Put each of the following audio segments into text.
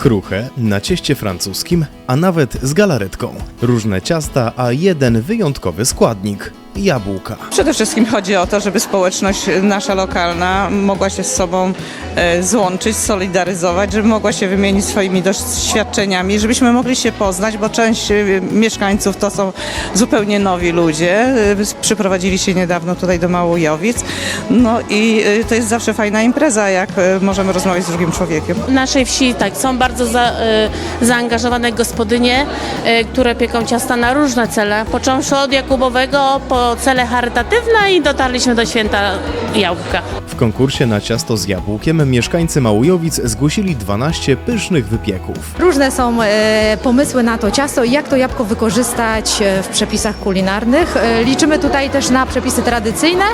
Kruche na cieście francuskim, a nawet z galaretką. Różne ciasta, a jeden wyjątkowy składnik jabłka. Przede wszystkim chodzi o to, żeby społeczność nasza lokalna mogła się z sobą e, złączyć, solidaryzować, żeby mogła się wymienić swoimi doświadczeniami, żebyśmy mogli się poznać, bo część e, mieszkańców to są zupełnie nowi ludzie. e, Przyprowadzili się niedawno tutaj do Małojowic. No i e, to jest zawsze fajna impreza, jak e, możemy rozmawiać z drugim człowiekiem. W naszej wsi tak, są bardzo za, y, zaangażowane gospodynie, y, które pieką ciasta na różne cele, począwszy od Jakubowego po cele charytatywne i dotarliśmy do święta jabłka. W konkursie na ciasto z jabłkiem mieszkańcy Małujowic zgłosili 12 pysznych wypieków. Różne są e, pomysły na to ciasto i jak to jabłko wykorzystać e, w przepisach kulinarnych. E, liczymy tutaj też na przepisy tradycyjne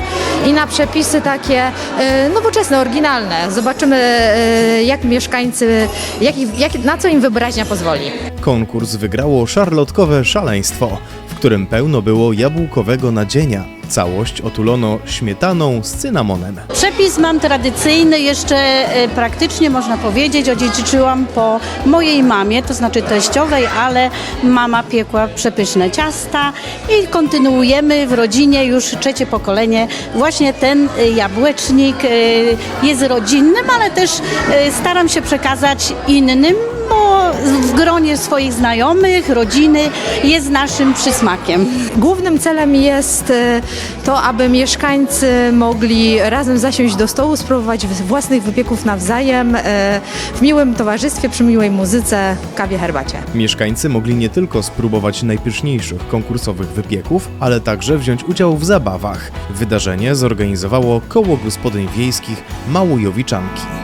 i na przepisy takie e, nowoczesne, oryginalne. Zobaczymy, e, jak mieszkańcy, jak, jak, na co im wyobraźnia pozwoli. Konkurs wygrało szarlotkowe szaleństwo, w którym pełno było jabłkowego nadzienia. Całość otulono śmietaną z cynamonem. Przepis mam tradycyjny, jeszcze e, praktycznie można powiedzieć, odziedziczyłam po mojej mamie, to znaczy teściowej, ale mama piekła przepyszne ciasta i kontynuujemy w rodzinie już trzecie pokolenie. Właśnie ten e, jabłecznik e, jest rodzinnym, ale też staram się przekazać innym, bo w gronie swoich znajomych, rodziny jest naszym przysmakiem. Głównym celem jest e, to, aby mieszkańcy mogli razem zasiąść do stołu, spróbować własnych wypieków nawzajem e, w miłym towarzystwie, przy miłej muzyce, kawie, herbacie. Mieszkańcy mogli nie tylko spróbować najpyszniejszych konkursowych wypieków, ale także wziąć udział w zabawach. Wydarzenie zorganizowało Koło Gospodyń Wiejskich Małujowiczanki.